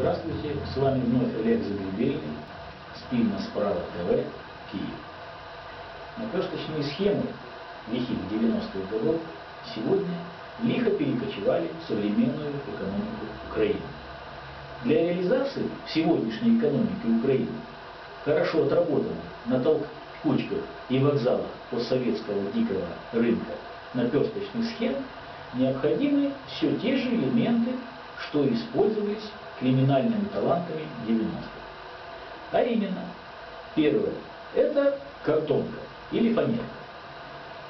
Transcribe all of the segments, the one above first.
Здравствуйте, с вами вновь Олег Загребельный, спильно справа ТВ, Киев. Наперсточные схемы лихих 90-х годов сегодня лихо перекочевали в современную экономику Украины. Для реализации сегодняшней экономике Украины хорошо отработанных на толкучках и вокзалах постсоветского дикого рынка наперсточных схем необходимы все те же элементы, что использовались криминальными талантами 90-х. А именно, первое – это картонка или фанерка.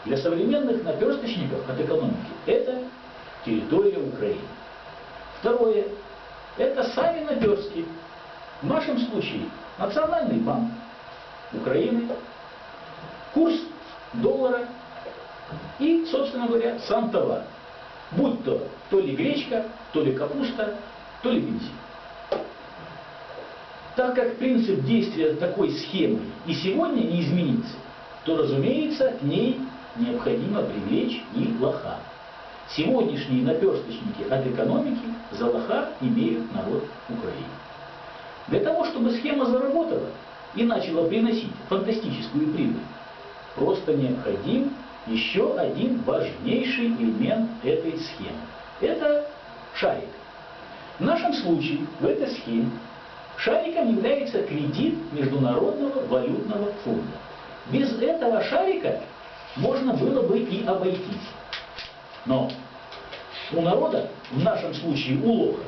Для современных наперсточников от экономики это территория Украины. Второе – это сами наперстки. В нашем случае Национальный банк Украины, курс доллара и, собственно говоря, сам товар. Будь то то ли гречка, то ли капуста, то ли бензин. Так как принцип действия такой схемы и сегодня не изменится, то, разумеется, к ней необходимо привлечь и лоха. Сегодняшние наперсточники от экономики за лоха имеют народ Украины. Для того, чтобы схема заработала и начала приносить фантастическую прибыль, просто необходим еще один важнейший элемент этой схемы. Это шарик. В нашем случае в этой схеме шариком является кредит Международного валютного фонда. Без этого шарика можно было бы и обойтись. Но у народа, в нашем случае у лоха,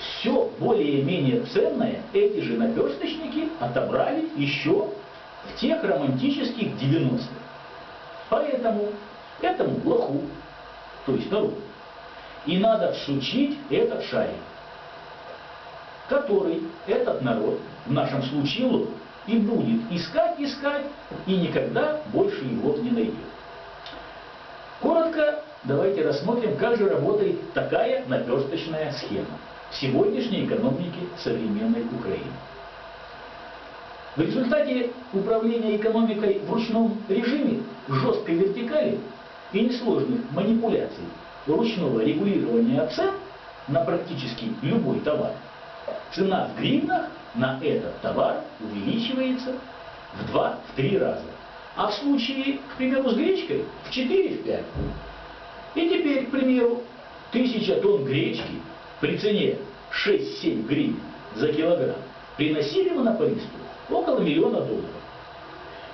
все более-менее ценное эти же наперсточники отобрали еще в тех романтических 90-х. Поэтому этому лоху, то есть народу, и надо всучить этот шарик, который этот народ, в нашем случае лох, и будет искать, искать, и никогда больше его не найдет. Коротко давайте рассмотрим, как же работает такая наперсточная схема в сегодняшней экономике современной Украины. В результате управления экономикой в ручном режиме, жесткой вертикали и несложных манипуляций ручного регулирования цен на практически любой товар, цена в гривнах на этот товар увеличивается в 2-3 раза. А в случае, к примеру, с гречкой в 4-5. И теперь, к примеру, тысяча тонн гречки при цене 6-7 гривен за килограмм приносили монополисту около миллиона долларов.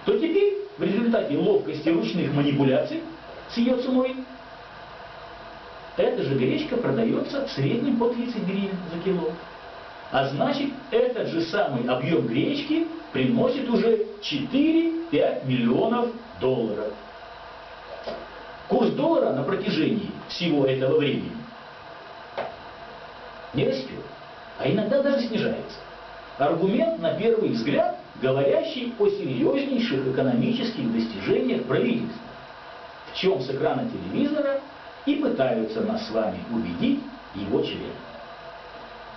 То теперь в результате ловкости ручных манипуляций с ее ценой эта же гречка продается в среднем по 30 гривен за кило. А значит, этот же самый объем гречки приносит уже 4-5 миллионов долларов. Курс доллара на протяжении всего этого времени не растет, а иногда даже снижается. Аргумент, на первый взгляд, говорящий о серьезнейших экономических достижениях правительства, в чем с экрана телевизора и пытаются нас с вами убедить его члены.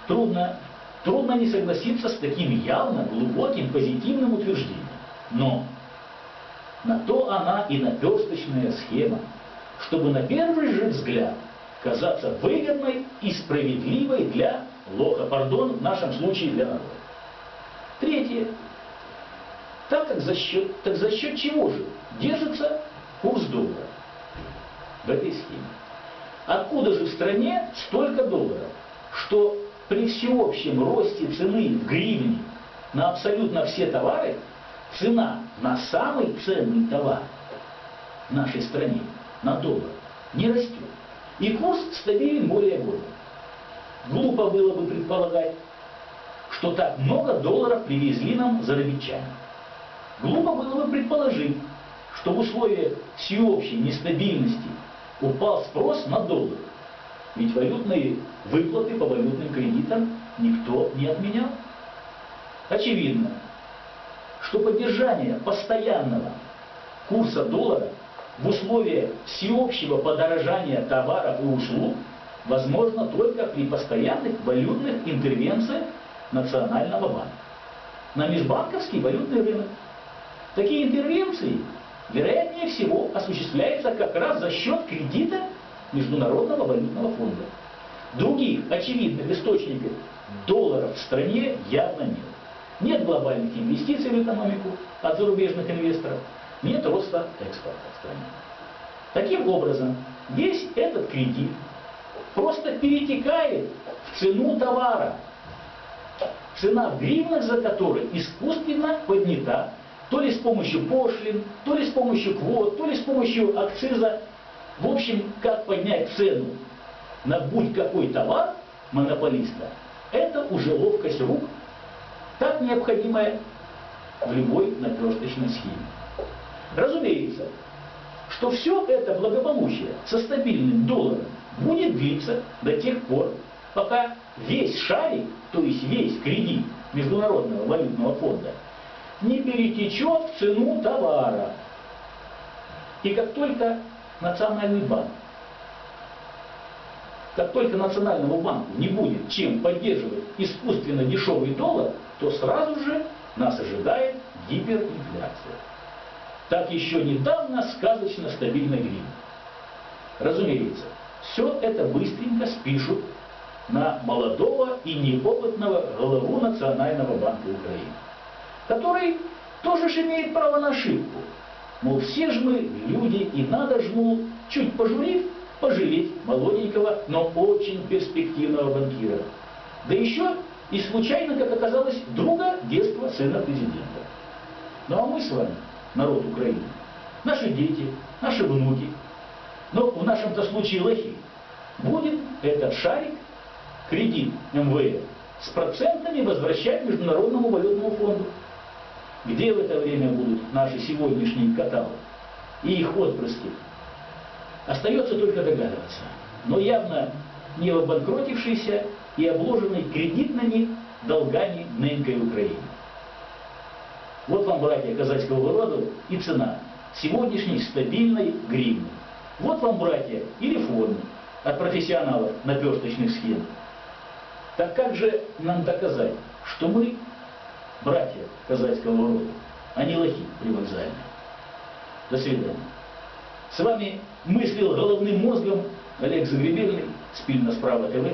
Трудно Трудно не согласиться с таким явно глубоким позитивным утверждением. Но на то она и наперсточная схема, чтобы на первый же взгляд казаться выгодной и справедливой для лоха, пардон, в нашем случае для народа. Третье. Так как за счет, так за счет чего же держится курс доллара в этой схеме? Откуда же в стране столько долларов, что при всеобщем росте цены в гривне на абсолютно все товары, цена на самый ценный товар в нашей стране, на доллар, не растет. И курс стабилен более года. Глупо было бы предполагать, что так много долларов привезли нам зарабичане. Глупо было бы предположить, что в условиях всеобщей нестабильности упал спрос на доллар. Ведь валютные выплаты по валютным кредитам никто не отменял. Очевидно, что поддержание постоянного курса доллара в условиях всеобщего подорожания товаров и услуг возможно только при постоянных валютных интервенциях Национального банка на межбанковский валютный рынок. Такие интервенции, вероятнее всего, осуществляются как раз за счет кредита Международного валютного фонда. Других очевидных источников долларов в стране явно нет. Нет глобальных инвестиций в экономику от зарубежных инвесторов, нет роста экспорта в стране. Таким образом, весь этот кредит просто перетекает в цену товара, цена в гривнах за который искусственно поднята то ли с помощью пошлин, то ли с помощью квот, то ли с помощью акциза. В общем, как поднять цену на будь какой товар монополиста, это уже ловкость рук, так необходимая в любой наперсточной схеме. Разумеется, что все это благополучие со стабильным долларом будет длиться до тех пор, пока весь шарик, то есть весь кредит Международного валютного фонда, не перетечет в цену товара. И как только Национальный банк, как только Национальному банку не будет чем поддерживать искусственно дешевый доллар, то сразу же нас ожидает гиперинфляция. Так еще недавно сказочно стабильно гривна. Разумеется, все это быстренько спишут на молодого и неопытного главу Национального банка Украины, который тоже же имеет право на ошибку. Мол, все же мы люди, и надо же, мол, чуть пожурив, пожалеть молоденького, но очень перспективного банкира. Да еще и случайно, как оказалось, друга детства сына президента. Ну а мы с вами, народ Украины, наши дети, наши внуки, но в нашем-то случае лохи, будет этот шарик кредит МВФ с процентами возвращать Международному валютному фонду. Где в это время будут наши сегодняшние каталы и их отпрыски? Остается только догадываться. Но явно не обанкротившийся и обложенный кредитными долгами нынкой Украины. Вот вам, братья казацкого рода, и цена сегодняшней стабильной гривны. Вот вам, братья, и реформы от профессионалов наперсточных схем. Так как же нам доказать, что мы братья казацкого рода, а не лохи привокзальные? До свидания. С вами мыслил головным мозгом Олег Загребельный, спильно справа ТВ.